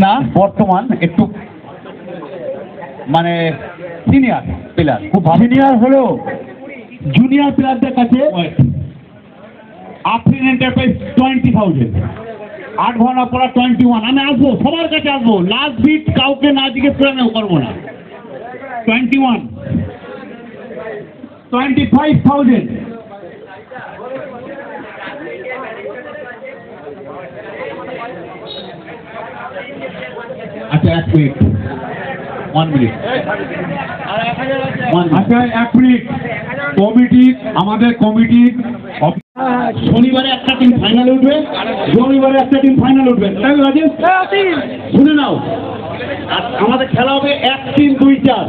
না বর্তমান একটু মানে সিনিয়র প্লেয়ার খুব সিনিয়র হলেও জুনিয়র প্লেয়ারদের কাছে আফরিন এন্টারপ্রাইজ টোয়েন্টি থাউজেন্ড আট ঘণ্টা পড়া টোয়েন্টি ওয়ান আমি আসব সবার কাছে আসব। লাস্ট বিট কাউকে না জিজ্ঞেস করে আমি করব না। Twenty one twenty five thousand আচ্ছা এক মিনিট ওয়ান মিনিট আচ্ছা এক মিনিট কমিটি আমাদের কমিটি শনিবারে একটা টিম ফাইনাল উঠবে শনিবারে একটা টিম ফাইনাল উঠবে। তাই রাজেশ। শুনে নাও। আমাদের খেলা হবে এক তিন দুই চার।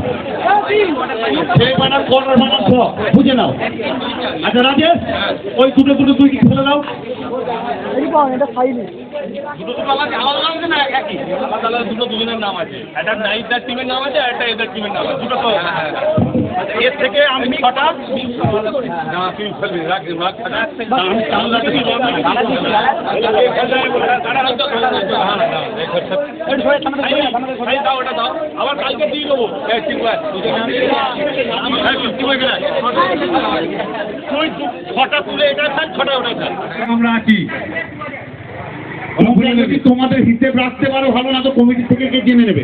বুঝে নাও। আচ্ছা রাজেশ, ওই দুটো দুটো দুই খেলে দাও। এটা খাইনি আলাদা দুটো দুজনের নাম আছে একটা টিমের নাম আছে একটা এদের টিমের নাম আছে দুটো এর থেকে আমি না তুই দাও ওটা দাও। আবার কালকে দিয়ে দেবো। হ্যাঁ, ছটা তুলে এটা ছটা ওটা থাক। আমরা আছি। যদি তোমাদের হিসেব রাখতে পারো ভালো না তো কমিটি থেকে কে জেনে নেবে?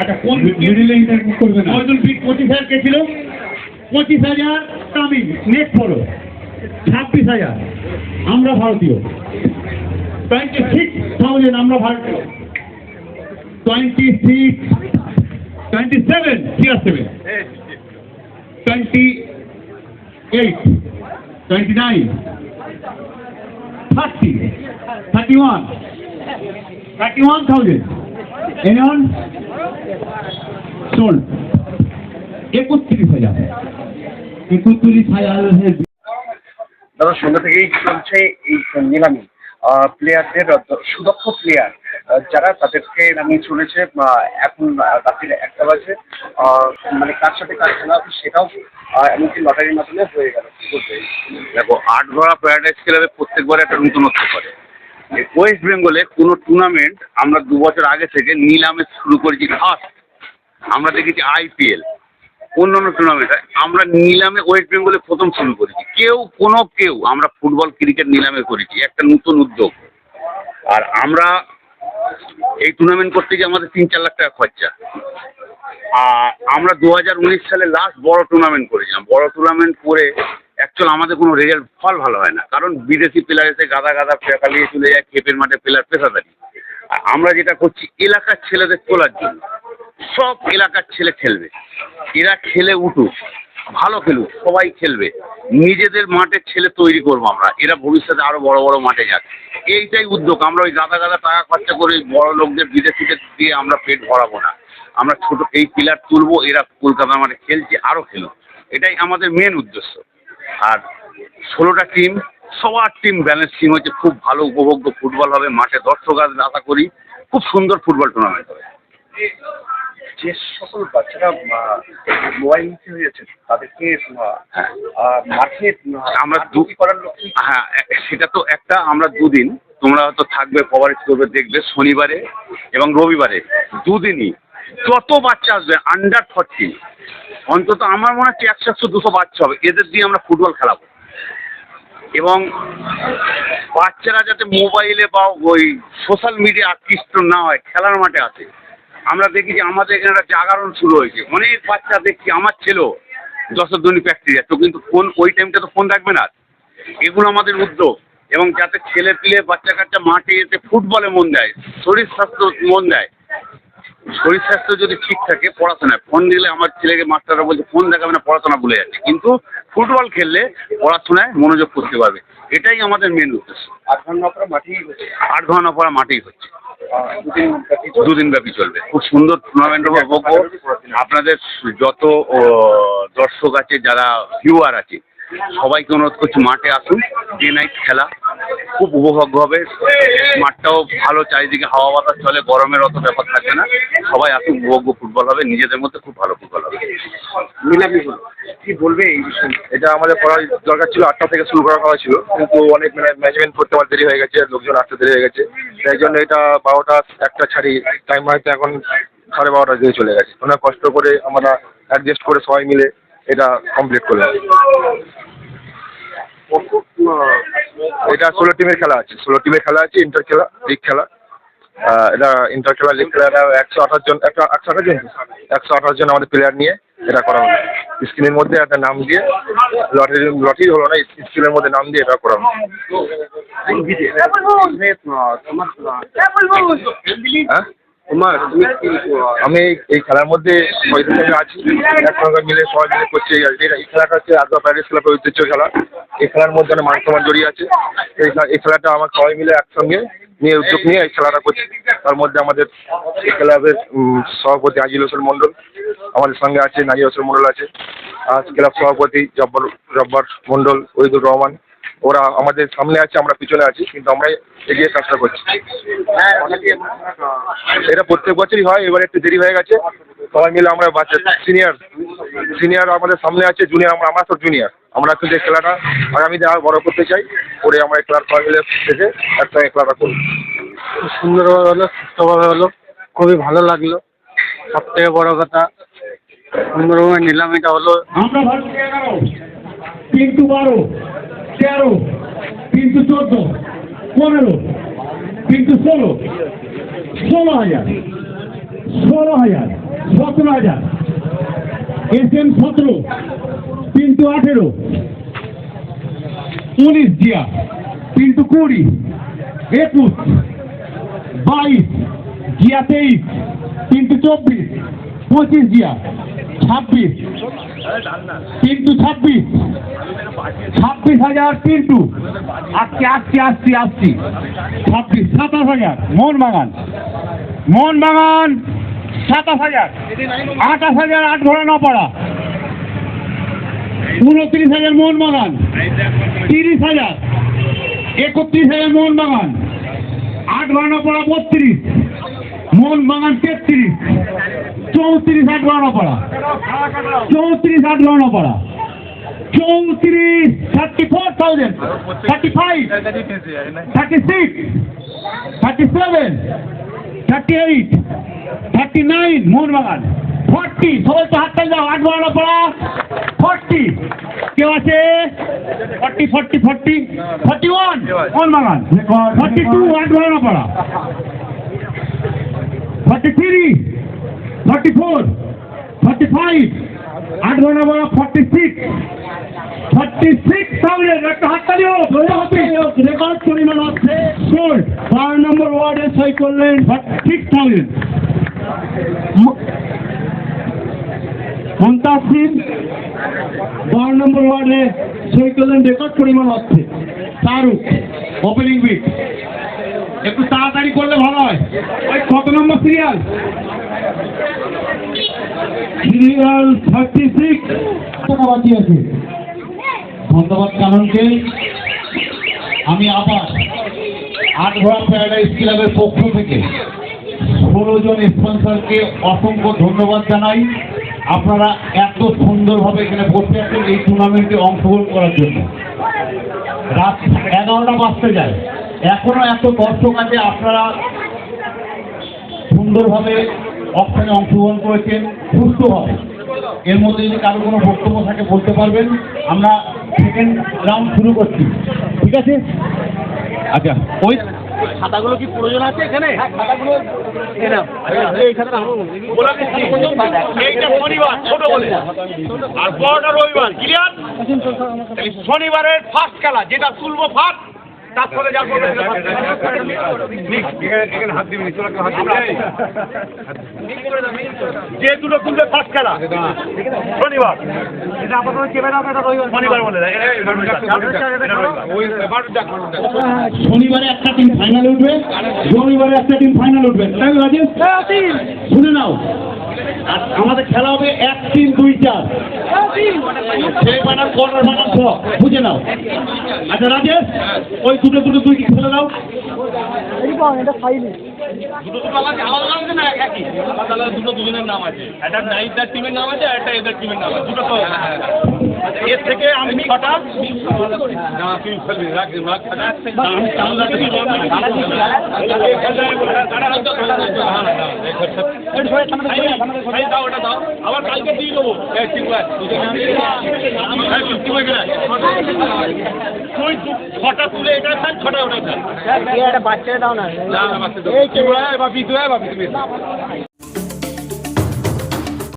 আচ্ছা কোন মিডিলে ইন্টারভিউ করবে না। কয়জন পিট পঁচিশ হাজার কে ছিল? পঁচিশ হাজার তামিল নেট ফলো ছাব্বিশ হাজার। আমরা ভারতীয়। টোয়েন্টি সিক্স থাউজেন্ড আমরা ভারতীয়। 26, 27, 28, 29, 30, 31, 31,000. Anyone? Sold. একত্রিশ হাজার একত্রিশ হাজার দাদা সঙ্গে থেকেই চলছে এই নিলামি প্লেয়ারদের সুদক্ষ প্লেয়ার যারা তাদেরকে নামিয়ে চলেছে এখন আহ, রাত্রির একটা বাজে মানে কার সাথে কার খেলা হবে সেটাও এমনকি লটারির মাধ্যমে হয়ে গেল। দেখো আট ঘোড়া প্যারাডাইজ ক্লাবে প্রত্যেকবার একটা নতুনত্ব করে। এই ওয়েস্ট বেঙ্গলে কোনো টুর্নামেন্ট আমরা দু বছর আগে থেকে নিলামে শুরু করেছি ফার্স্ট আমরা দেখেছি আইপিএল অন্যান্য টুর্নামেন্ট আমরা নিলামে ওয়েস্ট বেঙ্গলে প্রথম শুরু করেছি। কেউ কোনো কেউ আমরা ফুটবল ক্রিকেট নিলামে করেছি। একটা নতুন উদ্যোগ। আর আমরা এই টুর্নামেন্ট করতে গিয়ে আমাদের তিন চার লাখ টাকা খরচা। আর আমরা দু হাজার উনিশ সালে লাস্ট বড় টুর্নামেন্ট করেছিলাম। বড় টুর্নামেন্ট করে অ্যাকচুয়াল আমাদের কোনো রেজাল্ট ফল ভালো হয় না। কারণ বিদেশি প্লেয়ার এসে গাদা গাদা ফেকালিয়ে চলে যায়, খেপের মাঠে প্লেয়ার পেশাদারি। আর আমরা যেটা করছি, এলাকার ছেলেদের তোলার জন্য। সব এলাকার ছেলে খেলবে। এরা খেলে উঠুক, ভালো খেলুক, সবাই খেলবে। নিজেদের মাঠের ছেলে তৈরি করব আমরা। এরা ভবিষ্যতে আরও বড় বড় মাঠে যাক। এইটাই উদ্যোগ। আমরা ওই গাদা গাদা টাকা খরচা করে বড় লোকদের বিদেশিদের দিয়ে আমরা পেট ভরাবো না। আমরা ছোট এই প্লেয়ার তুলবো, এরা কলকাতা মানে খেলছে, আরও খেলুক। এটাই আমাদের মেন উদ্দেশ্য। আর ষোলোটা টিম সবার টিম ব্যালেন্স টিম হচ্ছে খুব ভালো, উপভোগ্য ফুটবল হবে মাঠে। দর্শক আশা করি খুব সুন্দর ফুটবল টুর্নামেন্ট হবে। যে সকল বাচ্চারা মোবাইল মুখী হয়ে যাচ্ছে তাদেরকে হ্যাঁ। মাঠে আমরা দু দুটি করার হ্যাঁ সেটা তো একটা আমরা দুদিন তোমরা হয়তো থাকবে কভারেজ করবে দেখবে শনিবারে এবং রবিবারে দুদিনই। যত বাচ্চা আসবে আন্ডার ফর্টি অন্তত আমার মনে হচ্ছে একশো একশো দুশো বাচ্চা হবে এদের দিয়ে আমরা ফুটবল খেলাবো। এবং বাচ্চারা যাতে মোবাইলে বা ওই সোশ্যাল মিডিয়া আকৃষ্ট না হয় খেলার মাঠে আসে আমরা দেখি যে আমাদের এখানে একটা জাগরণ শুরু হয়েছে। অনেক বাচ্চা দেখছি আমার ছেলেও যশোরধ্বনি প্র্যাকটিস তো কিন্তু ফোন ওই টাইমটা তো ফোন থাকবে না। এগুলো আমাদের উদ্যোগ। এবং যাতে ছেলে পিলে বাচ্চা কাচ্চা মাঠে এসে ফুটবলে মন দেয় শরীর স্বাস্থ্য মন দেয়। শরীর স্বাস্থ্য যদি ঠিক থাকে পড়াশোনায় ফোন দিলে আমার ছেলেকে মাস্টাররা বলছে ফোন দেখাবে না পড়াশোনা ভুলে যাচ্ছে। কিন্তু ফুটবল খেললে পড়াশোনায় মনোযোগ করতে পারবে। এটাই আমাদের মেন উদ্দেশ্য। আট ঘণ্টা পরে মাঠেই হচ্ছে। আট ঘণ্টা পরে মাঠেই হচ্ছে। দুদিন ব্যাপী চলবে খুব সুন্দর টুর্নামেন্ট উপভোগ। আপনাদের যত দর্শক আছে যারা ভিউয়ার আছে সবাইকে অনুরোধ করছি মাঠে আসুন ডে নাইট খেলা খুব উপভোগ্য হবে। মাঠটাও ভালো চারিদিকে হাওয়া বাতাস চলে গরমের অত ব্যাপার থাকবে না। সবাই আসুন উপভোগ্য ফুটবল হবে নিজেদের মধ্যে খুব ভালো ফুটবল হবে। কি বলবে এই বিষয়ে? এটা আমাদের করার দরকার ছিল আটটা থেকে শুরু করার কথা ছিল কিন্তু অনেক ম্যানেজমেন্ট করতে আমার দেরি হয়ে গেছে লোকজন আসতে দেরি হয়ে গেছে। তাই জন্য এটা বারোটা একটা ছাড়ি টাইম হয়তো এখন সাড়ে বারোটা দিয়ে চলে গেছে। অনেক কষ্ট করে আমরা অ্যাডজাস্ট করে সবাই মিলে এটা কমপ্লিট করলাম এটা ষোলো টিমের খেলা আছে। ষোলো টিমের খেলা আছে ইন্টার খেলা লিগ খেলা। এটা ইন্টার খেলা লিগ খেলা এটা একশো আঠাশ জন একটা একশো আঠাশ জন একশো আঠাশ জন আমাদের প্লেয়ার নিয়ে এটা করা হলো স্ক্রিনের মধ্যে একটা নাম দিয়ে লটারি লটারি হলো না স্ক্রিনের মধ্যে নাম দিয়ে এটা করা হলো হ্যাঁ? আমি এই- খেলার মধ্যে আছি। একসঙ্গে মিলে সবাই মিলে করছি এই খেলাটা হচ্ছে আদা প্যারিস ক্লাবের ঐতিহ্য খেলা। এই খেলার মধ্যে অনেক মান সম্মান জড়িয়ে আছে। এই এই খেলাটা আমার সবাই মিলে একসঙ্গে নিয়ে উদ্যোগ নিয়ে এই খেলাটা করছি। তার মধ্যে আমাদের এই ক্লাবের সভাপতি আজিল হোসেন মণ্ডল আমাদের সঙ্গে আছে, নাজির হোসেন মণ্ডল আছে। আজ ক্লাব সভাপতি জব্বর জব্বর মণ্ডল ওইদুর রহমান। ওরা আমাদের সামনে আছে আমরা পিছনে আছি কিন্তু আমরা এগিয়ে কাজটা করছি। এটা প্রত্যেক বছরই হয় এবার একটু দেরি হয়ে গেছে। সবাই মিলে আমরা বাচ্চা সিনিয়র সিনিয়র আমাদের সামনে আছে জুনিয়র আমরা আমরা তো জুনিয়র আমরা কিন্তু এই খেলাটা আগামীতে আরও বড় করতে চাই করে আমরা এই খেলার সবাই মিলে থেকে একসঙ্গে খেলাটা করব। সুন্দরভাবে হলো সুস্থভাবে হলো খুবই ভালো লাগল। সব থেকে বড় কথা সুন্দরভাবে নিলামিটা হলো বারো। তেরো তিনটু চোদ্দ, পনেরো তিনটু ষোলো ষোলো হাজার ষোলো হাজার, সতেরো হাজার। এস এম সতেরো তিনটু আঠেরো, উনিশ জিয়া তিনটু কুড়ি, একুশ, বাইশ, জিয়া তেইশ তিনটু চব্বিশ, পঁচিশ জিয়া। ছাব্বিশ। তিনটু ছাব্বিশ। ছাব্বিশ হাজার তিনটু আসছি আসছি আসছি আসছি ছাব্বিশ, সাতাশ হাজার। মোহন বাগান মোহন বাগান সাতাশ হাজার। আঠাশ হাজার আট ঘোড়া না পড়া। উনত্রিশ হাজার মোহন বাগান তিরিশ হাজার। একত্রিশ হাজার মোহন বাগান আট ঘোড়া না পড়া, বত্রিশ। মোহন বাগান তেত্রিশ। চৌত্রিশ আট ঘোড়া পড়া চৌত্রিশ আট চৌত্রিশ thirty four thousand thirty five thirty six thirty seven thirty eight thirty nine Mohun Bagan forty সবাই তো হাতটা যাও আট বারো পড়া ফর্টি কেউ আছে? Forty forty forty forty one Mohun Bagan forty two আট বারো পড়া forty three forty four forty five আট ঘণ্টা বড় forty six forty six thousand একটা হাততালি হোক রেকর্ড পরিমাণ হচ্ছে সোল্ড বারো নম্বর ওয়ার্ডে সই করলেন সিক্স থাউজেন্ড মুন্তাসির বারো নম্বর ওয়ার্ডে সই করলেন রেকর্ড পরিমাণ হচ্ছে শাহরুখ ওপেনিং উইক একটু করলে ভালো ওই কত নম্বর সিরিয়াল? সিরিয়াল থার্টি সিক্স টাকা বাকি আছে। ধন্যবাদ কাননকে। আমি আবার আট ঘোড়া প্যারাডাইজ ক্লাবের পক্ষ থেকে ষোলো জন স্পন্সরকে অসংখ্য ধন্যবাদ জানাই। আপনারা এত সুন্দরভাবে এখানে বসে আছেন এই টুর্নামেন্টে অংশগ্রহণ করার জন্য। রাত এগারোটা বাজতে যায়। এখনও এত দর্শক আছে আপনারা সুন্দরভাবে অপশনে অংশগ্রহণ করেছেন সুস্থভাবে এর মধ্যে যদি কারও কোনো বক্তব্য থাকে বলতে পারবেন। আমরা সেকেন্ড রাউন্ড শুরু করছি। ঠিক আছে? আচ্ছা ওই খাতাগুলো কি প্রয়োজন আছে এখানে? খাতাগুলো শনিবার ছোট বলে। আর বড়টা রবিবার ক্লিয়ার? শনিবারের ফার্স্ট খেলা যেটা তুলবো ফার্স্ট তারপরে যা করবে যে দুটো তুলবে ফার্স্ট খেলা। শনিবার। শনিবার বলে দেয়। শনিবারে একটা টিম ফাইনালে উঠবে রবিবারে একটা টিম ফাইনাল উঠবে। রাজেশ। শুনে নাও। আমাদের খেলা হবে এক তিন দুই চার। সেই বানার কর্নার বুঝে নাও। আচ্ছা রাজেশ, ওই দুটো দুটো দুই খেলে দাও। দুটো দুটো আলাদা আলাদা আছে না একই? আলাদা আলাদা দুটো দুজনের নাম আছে। একটা নাইটার টিমের নাম আছে একটা এদের টিমের নাম আছে। দুটো এর থেকে আমি ছটা আবার কালকে দিয়ে দেবো তুই ছটা তুলে এটা খান ছটা ওটা খান বাচ্চারা দাও না বাচ্চা দাও বিদ্যুৎ